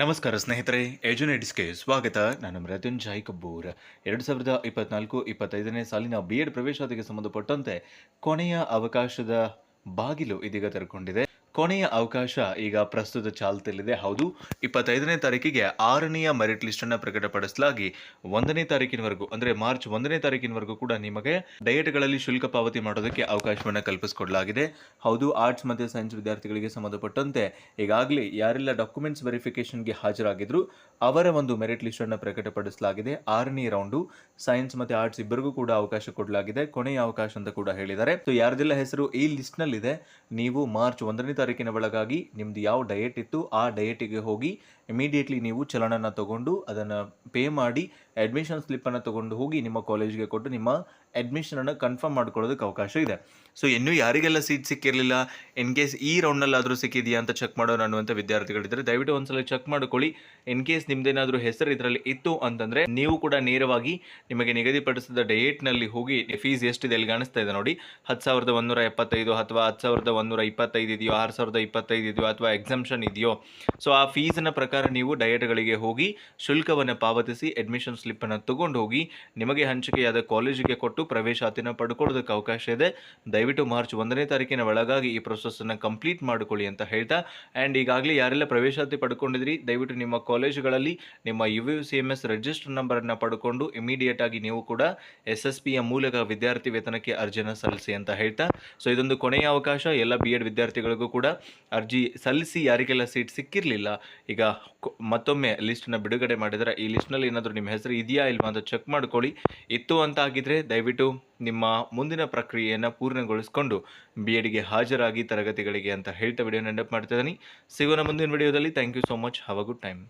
ನಮಸ್ಕಾರ ಸ್ನೇಹಿತರೆ ಎಜುನೆಟ್ಸ್ಗೆ ಸ್ವಾಗತ. ನಾನು ಮೃತ್ಯುಂಜಯ್ ಕಬ್ಬೂರ್. ಎರಡು ಸಾವಿರದ ಇಪ್ಪತ್ನಾಲ್ಕು ಇಪ್ಪತ್ತೈದನೇ ಸಾಲಿನ ಬಿ ಎಡ್ ಪ್ರವೇಶಾತಿಗೆ ಸಂಬಂಧಪಟ್ಟಂತೆ ಕೊನೆಯ ಅವಕಾಶದ ಬಾಗಿಲು ಇದೀಗ ತೆರೆಕೊಂಡಿದೆ. ಕೊನೆಯ ಅವಕಾಶ ಈಗ ಪ್ರಸ್ತುತ ಚಾಲ್ತಿಯಲ್ಲಿದೆ. ಹೌದು, ಇಪ್ಪತ್ತೈದನೇ ತಾರೀಕಿಗೆ ಆರನೆಯ ಮೆರಿಟ್ ಲಿಸ್ಟನ್ನು ಪ್ರಕಟಪಡಿಸಲಾಗಿ ಒಂದನೇ ತಾರೀಕಿನವರೆಗೂ, ಅಂದರೆ ಮಾರ್ಚ್ ಒಂದನೇ ತಾರೀಕಿನವರೆಗೂ ಕೂಡ ನಿಮಗೆ ಡಯಟ್ಗಳಲ್ಲಿ ಶುಲ್ಕ ಪಾವತಿ ಮಾಡೋದಕ್ಕೆ ಅವಕಾಶವನ್ನು ಕಲ್ಪಿಸಿಕೊಡಲಾಗಿದೆ. ಹೌದು ಆರ್ಟ್ಸ್ ಮತ್ತು ಸೈನ್ಸ್ ವಿದ್ಯಾರ್ಥಿಗಳಿಗೆ ಸಂಬಂಧಪಟ್ಟಂತೆ ಈಗಾಗಲೇ ಯಾರೆಲ್ಲ ಡಾಕ್ಯುಮೆಂಟ್ಸ್ ವೆರಿಫಿಕೇಷನ್ಗೆ ಹಾಜರಾಗಿದ್ರು, ಅವರ ಒಂದು ಮೆರಿಟ್ ಲಿಸ್ಟನ್ನು ಪ್ರಕಟಪಡಿಸಲಾಗಿದೆ. ಆರನೇ ರೌಂಡು ಸೈನ್ಸ್ ಮತ್ತು ಆರ್ಟ್ಸ್ ಇಬ್ಬರಿಗೂ ಕೂಡ ಅವಕಾಶ ಕೊಡಲಾಗಿದೆ. ಕೊನೆಯ ಅವಕಾಶ ಅಂತ ಕೂಡ ಹೇಳಿದ್ದಾರೆ. ಸೊ ಯಾರ್ದೆಲ್ಲ ಹೆಸರು ಈ ಲಿಸ್ಟ್ನಲ್ಲಿದೆ ನೀವು ಮಾರ್ಚ್ ಒಂದನೇ ತಾರೀಕಿನ ಒಳಗಾಗಿ ನಿಮ್ದು ಯಾವ ಡಯಟ್ ಇತ್ತು ಆ ಡಯೆಟಿಗೆ ಹೋಗಿ ಇಮಿಡಿಯೇಟ್ಲಿ ನೀವು ಚಲನನ್ನ ತಗೊಂಡು ಅದನ್ನು ಪೇ ಮಾಡಿ ಅಡ್ಮಿಷನ್ ಸ್ಲಿಪ್ಪನ್ನು ತೊಗೊಂಡು ಹೋಗಿ ನಿಮ್ಮ ಕಾಲೇಜ್ಗೆ ಕೊಟ್ಟು ನಿಮ್ಮ ಅಡ್ಮಿಷನನ್ನು ಕನ್ಫರ್ಮ್ ಮಾಡ್ಕೊಳ್ಳೋದಕ್ಕೆ ಅವಕಾಶ ಇದೆ. ಸೊ ಇನ್ನೂ ಯಾರಿಗೆಲ್ಲ ಸೀಟ್ ಸಿಕ್ಕಿರಲಿಲ್ಲ ಇನ್ ಕೇಸ್ ಈ ರೌಂಡ್ನಲ್ಲಾದರೂ ಸಿಕ್ಕಿದೆಯಾ ಅಂತ ಚೆಕ್ ಮಾಡೋಣ ಅನ್ನುವಂಥ ವಿದ್ಯಾರ್ಥಿಗಳಿದ್ದರೆ ದಯವಿಟ್ಟು ಒಂದ್ಸಲ ಚೆಕ್ ಮಾಡ್ಕೊಳ್ಳಿ. ಇನ್ ಕೇಸ್ ನಿಮ್ದೇನಾದರೂ ಹೆಸರು ಇದರಲ್ಲಿ ಇತ್ತು ಅಂತಂದರೆ ನೀವು ಕೂಡ ನೇರವಾಗಿ ನಿಮಗೆ ನಿಗದಿಪಡಿಸಿದ ಡಯೇಟ್ನಲ್ಲಿ ಹೋಗಿ ಫೀಸ್ ಎಷ್ಟಿದೆ ಅಲ್ಲಿ ಕಾಣಿಸ್ತಾ ಇದೆ ನೋಡಿ. ಹತ್ತು ಸಾವಿರದ ಒಂದೂರ ಎಪ್ಪತ್ತೈದು ಅಥವಾ ಹತ್ತು ಸಾವಿರದ ಒಂದೂರ ಇಪ್ಪತ್ತೈದು ಇದೆಯೋ, ಆರು ಸಾವಿರದ ಇಪ್ಪತ್ತೈದು ಇದೆಯೋ ಅಥವಾ ಎಕ್ಸಾಮ್ಷನ್ ಇದೆಯೋ. ಸೊ ಆ ಫೀಸಿನ ಪ್ರಕಾರ ನೀವು ಡಯಟ್ಗಳಿಗೆ ಹೋಗಿ ಶುಲ್ಕವನ್ನು ಪಾವತಿಸಿ ಅಡ್ಮಿಷನ್ ಸ್ಲಿಪ್ಪನ್ನು ತಗೊಂಡು ಹೋಗಿ ನಿಮಗೆ ಹಂಚಿಕೆಯಾದ ಕಾಲೇಜಿಗೆ ಕೊಟ್ಟು ಪ್ರವೇಶಾತಿನ ಪಡ್ಕೊಳ್ಳೋದಕ್ಕೆ ಅವಕಾಶ ಇದೆ. ದಯವಿಟ್ಟು ಮಾರ್ಚ್ ಒಂದನೇ ತಾರೀಕಿನ ಒಳಗಾಗಿ ಈ ಪ್ರೊಸೆಸ್ಸನ್ನು ಕಂಪ್ಲೀಟ್ ಮಾಡಿಕೊಳ್ಳಿ ಅಂತ ಹೇಳ್ತಾ ಆ್ಯಂಡ್ ಈಗಾಗಲೇ ಯಾರೆಲ್ಲ ಪ್ರವೇಶಾತಿ ಪಡ್ಕೊಂಡಿದ್ರಿ, ದಯವಿಟ್ಟು ನಿಮ್ಮ ಕಾಲೇಜುಗಳಲ್ಲಿ ನಿಮ್ಮ U U C M S register ನಂಬರನ್ನು ಪಡ್ಕೊಂಡು ಇಮಿಡಿಯೇಟ್ ಆಗಿ ನೀವು ಕೂಡ ಎಸ್ ಎಸ್ ಪಿಯ ಮೂಲಕ ವಿದ್ಯಾರ್ಥಿ ವೇತನಕ್ಕೆ ಅರ್ಜಿಯನ್ನು ಸಲ್ಲಿಸಿ ಅಂತ ಹೇಳ್ತಾ ಸೊ ಇದೊಂದು ಕೊನೆಯ ಅವಕಾಶ. ಎಲ್ಲ ಬಿ ಎಡ್ ವಿದ್ಯಾರ್ಥಿಗಳಿಗೂ ಕೂಡ ಅರ್ಜಿ ಸಲ್ಲಿಸಿ ಯಾರಿಗೆಲ್ಲ ಸೀಟ್ ಸಿಕ್ಕಿರಲಿಲ್ಲ, ಈಗ ಮತ್ತೊಮ್ಮೆ ಲಿಸ್ಟನ್ನು ಬಿಡುಗಡೆ ಮಾಡಿದರೆ ಈ ಲಿಸ್ಟ್ನಲ್ಲಿ ಏನಾದರೂ ನಿಮ್ಮ ಹೆಸರು ಇದೆಯಾ ಇಲ್ವಾ ಅಂತ ಚೆಕ್ ಮಾಡ್ಕೊಳ್ಳಿ. ಇತ್ತು ಅಂತ ಆಗಿದ್ರೆ ದಯವಿಟ್ಟು ನಿಮ್ಮ ಮುಂದಿನ ಪ್ರಕ್ರಿಯೆಯನ್ನು ಪೂರ್ಣಗೊಳಿಸಿಕೊಂಡು ಬಿ ಎಡ್ಗೆ ಹಾಜರಾಗಿ ತರಗತಿಗಳಿಗೆ ಅಂತ ಹೇಳ್ತಾ ವಿಡಿಯೋ ನೆನಪು ಮಾಡ್ತಿದ್ದೀನಿ ಸಿಗೋಣ ಮುಂದಿನ ವಿಡಿಯೋದಲ್ಲಿ thank you so much have a good time